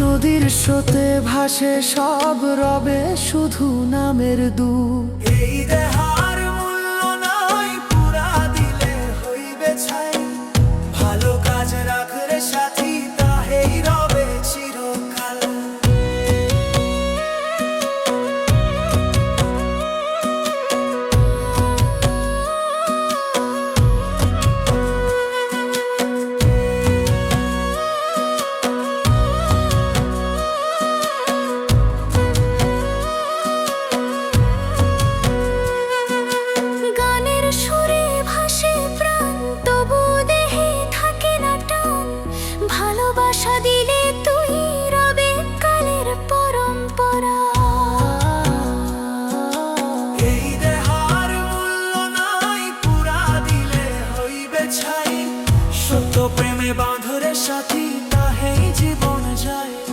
নদীর স্রোতে ভাসে সব রবে শুধু নামের দু এই দেহার সত্য প্রেমে বাঁধরে সাথী তাহেই জীবন যায়।